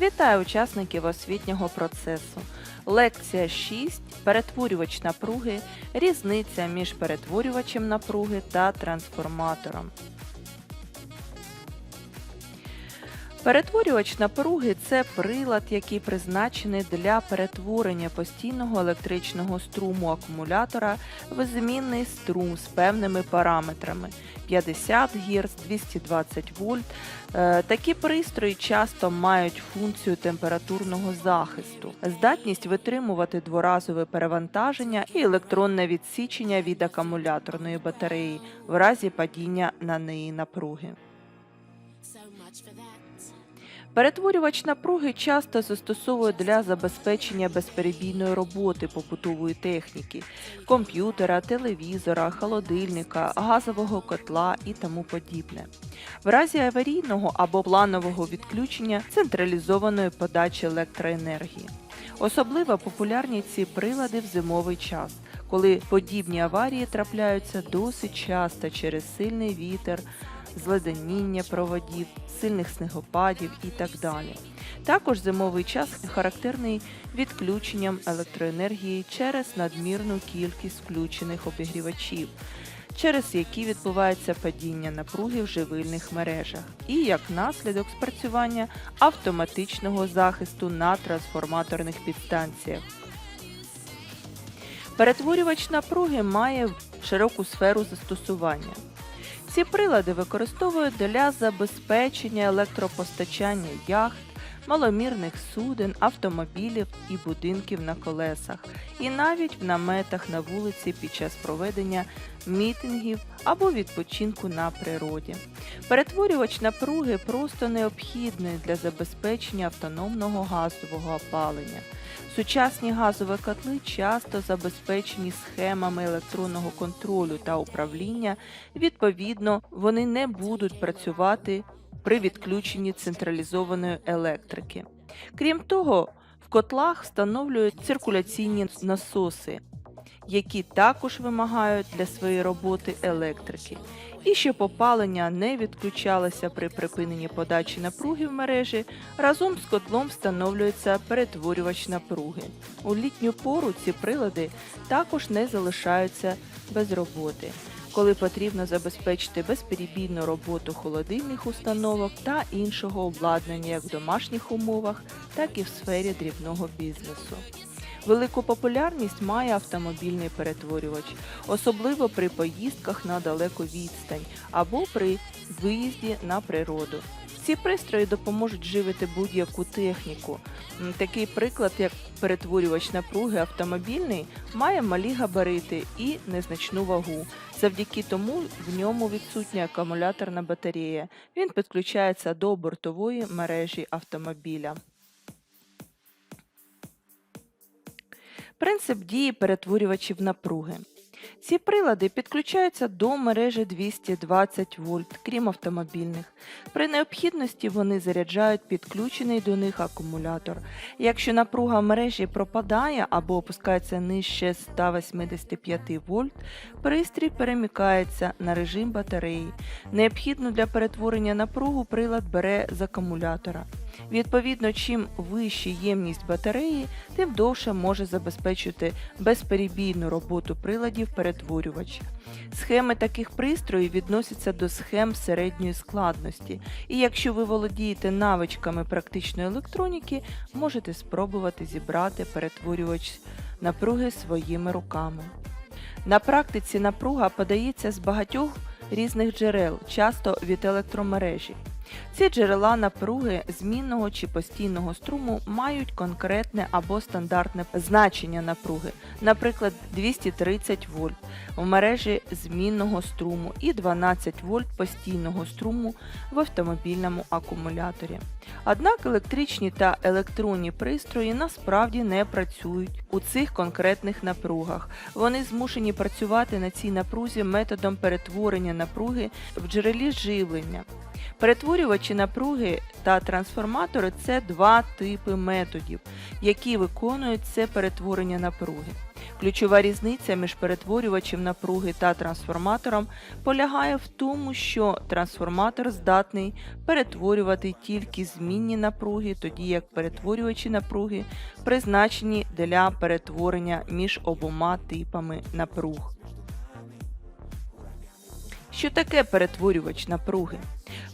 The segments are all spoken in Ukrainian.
Вітаю учасників освітнього процесу. Лекція 6. Перетворювач напруги. Різниця між перетворювачем напруги та трансформатором. Перетворювач напруги це прилад, який призначений для перетворення постійного електричного струму акумулятора в змінний струм з певними параметрами 50 Гц, 220 вольт. Е, Такі пристрої часто мають функцію температурного захисту, здатність витримувати дворазове перевантаження і електронне відсічення від акумуляторної батареї в разі падіння на неї напруги. Перетворювач напруги часто застосовують для забезпечення безперебійної роботи побутової техніки, комп'ютера, телевізора, холодильника, газового котла і тому подібне. В разі аварійного або планового відключення централізованої подачі електроенергії. Особливо популярні ці прилади в зимовий час, коли подібні аварії трапляються досить часто через сильний вітер, зледеніння проводів, сильних снегопадів і так далі. Також зимовий час характерний відключенням електроенергії через надмірну кількість включених обігрівачів, через які відбувається падіння напруги в живильних мережах, і як наслідок спрацювання автоматичного захисту на трансформаторних підстанціях. Перетворювач напруги має широку сферу застосування. Ці прилади використовують для забезпечення електропостачання яхт, маломірних суден, автомобілів і будинків на колесах, і навіть в наметах на вулиці під час проведення мітингів або відпочинку на природі. Перетворювач напруги просто необхідний для забезпечення автономного газового опалення. Сучасні газові котли часто забезпечені схемами електронного контролю та управління. Відповідно, вони не будуть працювати при відключенні централізованої електрики. Крім того, в котлах встановлюють циркуляційні насоси, які також вимагають для своєї роботи електрики. І щоб опалення не відключалося при припиненні подачі напруги в мережі, разом з котлом встановлюється перетворювач напруги. У літню пору ці прилади також не залишаються без роботи, коли потрібно забезпечити безперебійну роботу холодильних установок та іншого обладнання як в домашніх умовах, так і в сфері дрібного бізнесу. Велику популярність має автомобільний перетворювач, особливо при поїздках на далеку відстань або при виїзді на природу. Ці пристрої допоможуть живити будь-яку техніку. Такий приклад, як перетворювач напруги автомобільний, має малі габарити і незначну вагу. Завдяки тому в ньому відсутня акумуляторна батарея. Він підключається до бортової мережі автомобіля. Принцип дії перетворювачів напруги. Ці прилади підключаються до мережі 220 вольт, крім автомобільних. При необхідності вони заряджають підключений до них акумулятор. Якщо напруга мережі пропадає або опускається нижче 185 вольт, пристрій перемикається на режим батареї. Необхідну для перетворення напругу прилад бере з акумулятора. Відповідно, чим вища ємність батареї, тим довше може забезпечити безперебійну роботу приладів перетворювача. Схеми таких пристроїв відносяться до схем середньої складності, і якщо ви володієте навичками практичної електроніки, можете спробувати зібрати перетворювач напруги своїми руками. На практиці напруга подається з багатьох різних джерел, часто від електромережі. Ці джерела напруги змінного чи постійного струму мають конкретне або стандартне значення напруги, наприклад, 230 вольт в мережі змінного струму і 12 вольт постійного струму в автомобільному акумуляторі. Однак електричні та електронні пристрої насправді не працюють у цих конкретних напругах. Вони змушені працювати на цій напрузі методом перетворення напруги в джерелі живлення. Перетворювачі напруги та трансформатори це два типи методів, які виконують це перетворення напруги. Ключова різниця між перетворювачем напруги та трансформатором полягає в тому, що трансформатор здатний перетворювати тільки змінні напруги, тоді як перетворювачі напруги призначені для перетворення між обома типами напруг. Що таке перетворювач напруги?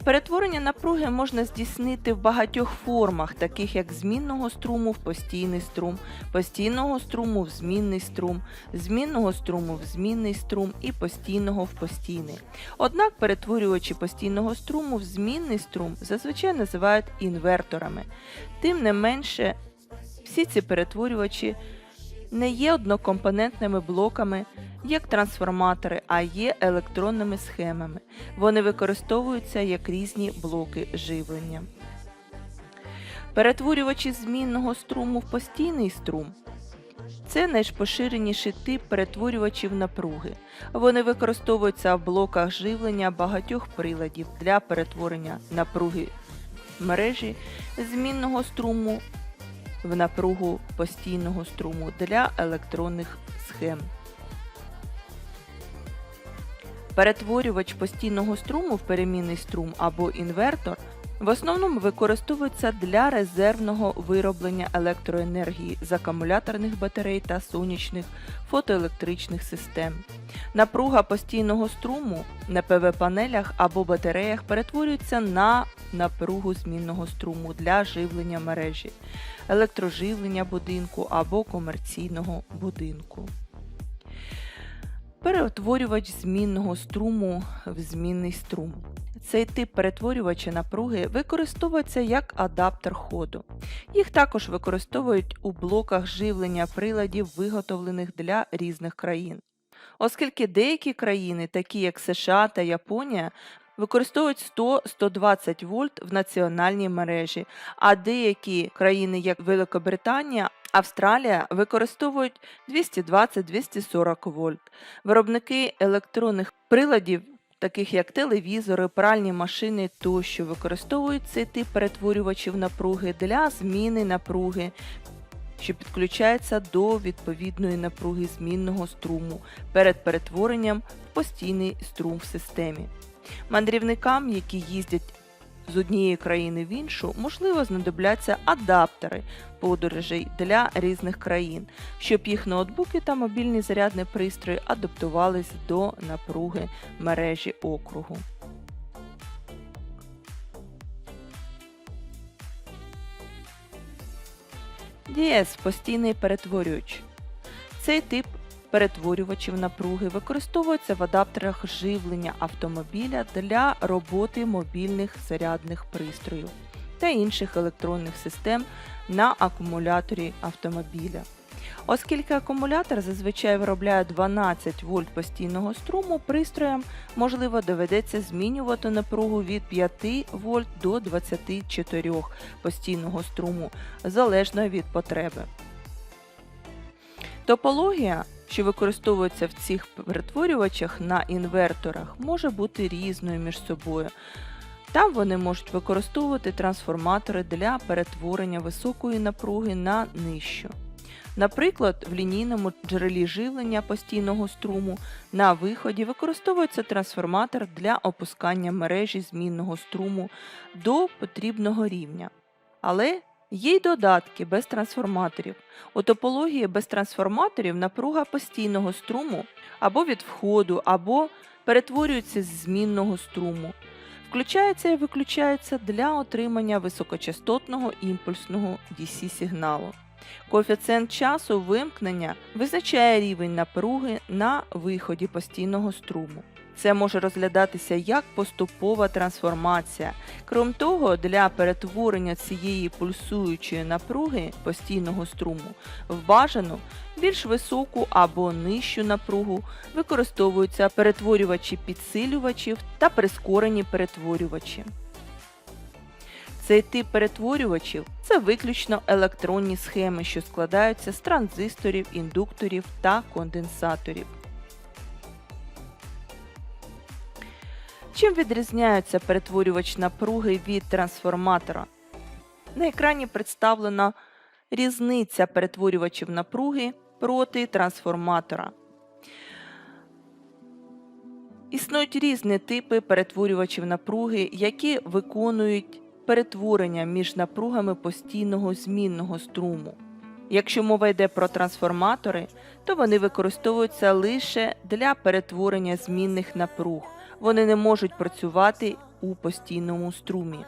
Перетворення напруги можна здійснити в багатьох формах, таких як змінного струму в постійний струм, постійного струму в змінний струм, змінного струму в змінний струм і постійного в постійний. Однак перетворювачі постійного струму в змінний струм зазвичай називають інверторами. Тим не менше, всі ці перетворювачі не є однокомпонентними блоками, як трансформатори, а є електронними схемами. Вони використовуються як різні блоки живлення. Перетворювачі змінного струму в постійний струм це найпоширеніший тип перетворювачів напруги. Вони використовуються в блоках живлення багатьох приладів для перетворення напруги мережі змінного струму в напругу постійного струму для електронних схем. Перетворювач постійного струму в перемінний струм або інвертор в основному використовується для резервного вироблення електроенергії з акумуляторних батарей та сонячних фотоелектричних систем. Напруга постійного струму на ПВ-панелях або батареях перетворюється на напругу змінного струму для живлення мережі, електроживлення будинку або комерційного будинку. Перетворювач змінного струму в змінний струм. Цей тип перетворювача напруги використовується як адаптер ходу. Їх також використовують у блоках живлення приладів, виготовлених для різних країн. Оскільки деякі країни, такі як США та Японія, використовують 100-120 вольт в національній мережі, а деякі країни, як Великобританія, Австралія, використовують 220-240 вольт. Виробники електронних приладів, таких як телевізори, пральні машини тощо, використовують цей тип перетворювачів напруги для зміни напруги, що підключається до відповідної напруги змінного струму перед перетворенням в постійний струм в системі. Мандрівникам, які їздять з однієї країни в іншу, можливо, знадобляться адаптери подорожей для різних країн, щоб їх ноутбуки та мобільні зарядні пристрої адаптувались до напруги мережі округу. DS – постійний перетворювач. Цей тип перетворювачів напруги використовується в адаптерах живлення автомобіля для роботи мобільних зарядних пристроїв та інших електронних систем на акумуляторі автомобіля. Оскільки акумулятор зазвичай виробляє 12 вольт постійного струму, пристроям можливо доведеться змінювати напругу від 5 вольт до 24 постійного струму залежно від потреби. Топологія, що використовується в цих перетворювачах на інверторах, може бути різною між собою. Там вони можуть використовувати трансформатори для перетворення високої напруги на нижчу. Наприклад, в лінійному джерелі живлення постійного струму на виході використовується трансформатор для опускання мережі змінного струму до потрібного рівня. Але є й додатки без трансформаторів. У топології без трансформаторів напруга постійного струму або від входу, або перетворюється з змінного струму. Включається і виключається для отримання високочастотного імпульсного DC-сигналу. Коефіцієнт часу вимкнення визначає рівень напруги на виході постійного струму. Це може розглядатися як поступова трансформація. Крім того, для перетворення цієї пульсуючої напруги постійного струму в бажану більш високу або нижчу напругу використовуються перетворювачі підсилювачів та прискорені перетворювачі. Цей тип перетворювачів це виключно електронні схеми, що складаються з транзисторів, індукторів та конденсаторів. Чим відрізняється перетворювач напруги від трансформатора? На екрані представлена різниця перетворювачів напруги проти трансформатора. Існують різні типи перетворювачів напруги, які виконують перетворення між напругами постійного змінного струму. Якщо мова йде про трансформатори, то вони використовуються лише для перетворення змінних напруг. Вони не можуть працювати у постійному струмі.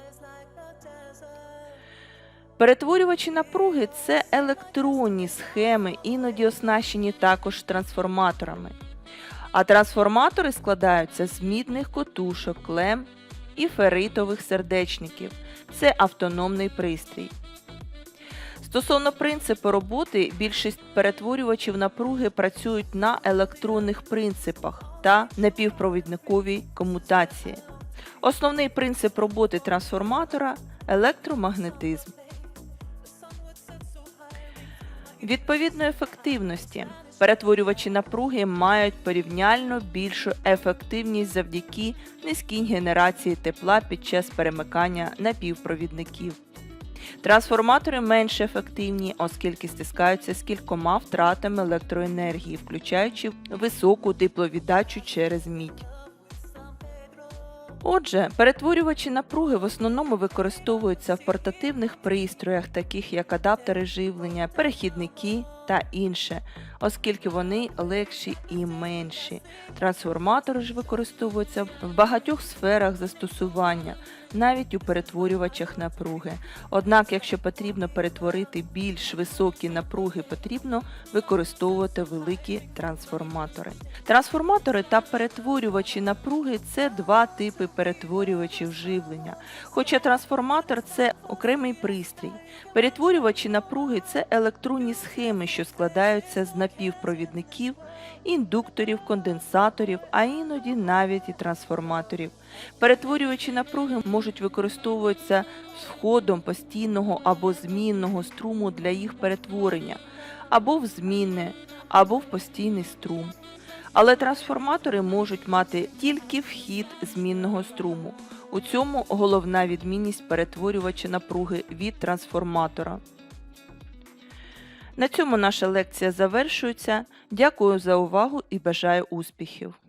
Перетворювачі напруги це електронні схеми, іноді оснащені також трансформаторами. А трансформатори складаються з мідних котушок, клем і ферритових сердечників. Це автономний пристрій. Стосовно принципу роботи, більшість перетворювачів напруги працюють на електронних принципах та напівпровідниковій комутації. Основний принцип роботи трансформатора електромагнетизм. Відповідно ефективності. Перетворювачі напруги мають порівняльно більшу ефективність завдяки низькій генерації тепла під час перемикання напівпровідників. Трансформатори менш ефективні, оскільки стискаються з кількома втратами електроенергії, включаючи високу тепловіддачу через мідь. Отже, перетворювачі напруги в основному використовуються в портативних пристроях, таких як адаптери живлення, перехідники та інше, оскільки вони легші і менші. Трансформатори ж використовуються в багатьох сферах застосування, навіть у перетворювачах напруги. Однак, якщо потрібно перетворити більш високі напруги, потрібно використовувати великі трансформатори. Трансформатори та перетворювачі напруги це два типи перетворювачів живлення. Хоча трансформатор це окремий пристрій. Перетворювачі напруги це електронні схеми, що складаються з напівпровідників, індукторів, конденсаторів, а іноді навіть і трансформаторів. Перетворювачі напруги можуть використовуватися з входом постійного або змінного струму для їх перетворення, або в змінне, або в постійний струм. Але трансформатори можуть мати тільки вхід змінного струму. У цьому головна відмінність перетворювача напруги від трансформатора. На цьому наша лекція завершується. Дякую за увагу і бажаю успіхів!